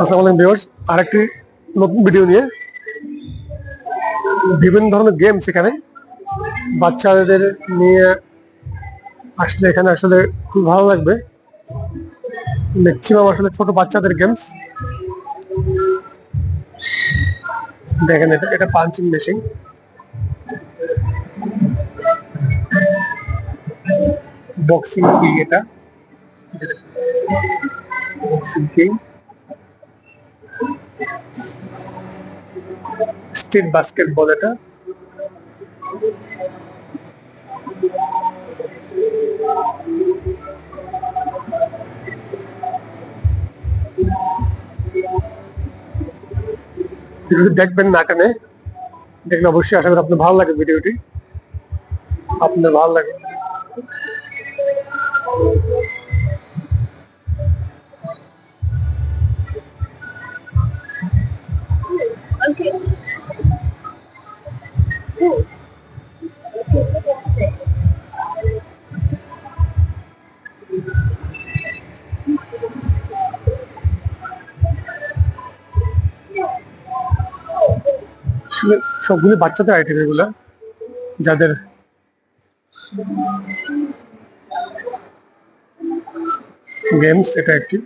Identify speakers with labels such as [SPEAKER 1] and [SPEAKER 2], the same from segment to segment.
[SPEAKER 1] আসসালামু আলাইকুম ভিউয়ার্স, আরেকটি নতুন ভিডিও নিয়ে বিভিন্ন ধরনের গেমস এখানে বাচ্চাদের নিয়ে আসলে এখানে আসলে খুব ভালো লাগবে। ম্যাক্সিমাম আসলে ছোট বাচ্চাদের গেমস দেখেন, এটা এটা পাঞ্চিং মেশিন বক্সিং কি এটা। বক্সিং কিং স্ট্রিট বাস্কেটবল এটা? দেখবেন না টেনে দেখলে অবশ্যই আশা করি আপনার ভালো লাগে ভিডিওটি। আপনার ভালো লাগে। সবগুলি বাচ্চাদের আইটেম এগুলা যাদের গেমস এটা একটি।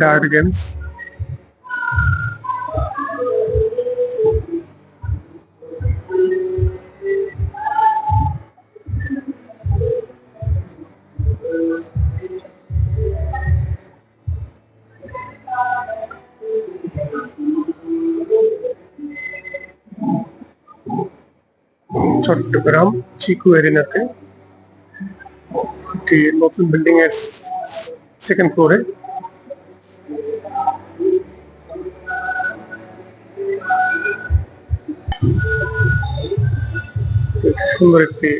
[SPEAKER 1] ডার্ট গেমস চট্টগ্রাম, চিকু এরিনাতে। একটি নতুন বিল্ডিং এর সেকেন্ড ফ্লোরে সুন্দর একটি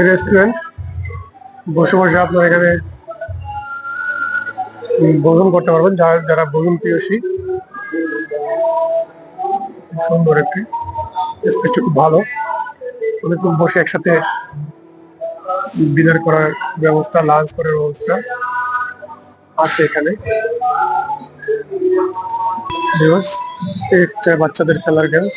[SPEAKER 1] রেস্টুরেন্ট বসে বসে আপনার এখানে ভোজন করতে পারবেন, যারা যারা ভোজন প্রিয়সী। সুন্দর একটি স্পেসটা, খুব ভালো। অনেকক্ষণ বসে একসাথে ডিনার করার ব্যবস্থা, লাঞ্চ করার ব্যবস্থা আছে এখানে। এই বাচ্চাদের খেলার গেমস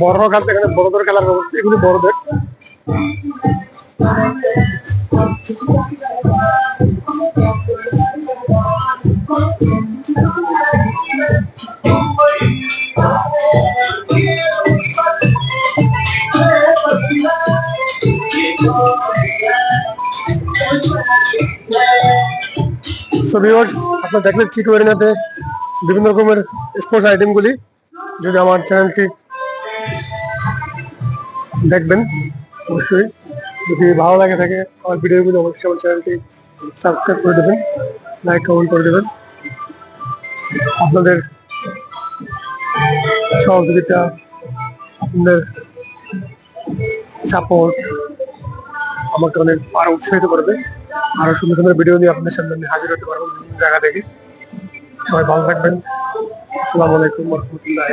[SPEAKER 1] বড়রা খেলতে এখানে বড়দের খেলার ব্যবস্থা এগুলি বড়দের। সো আপনারা দেখলেন চিটু এরিনাতে বিভিন্ন রকমের স্পোর্টস আইটেমগুলি যদি আমার চ্যানেলটি দেখবেন, অবশ্যই। যদি ভালো লাগে থাকে, আমার ভিডিওগুলো অবশ্যই আমার চ্যানেলটি সাবস্ক্রাইব করে দেবেন লাইক কমেন্ট করে দেবেন। আপনাদের সহযোগিতা, আপনাদের সাপোর্ট আমাকে অনেক আরও উৎসাহিত করবে। আরও সুন্দর সুন্দর ভিডিও নিয়ে আপনাদের সামনে হাজির হতে পারব বিভিন্ন জায়গা থেকে। সবাই ভালো থাকবেন। আসসালামু আলাইকুম রহমতুল্লাহ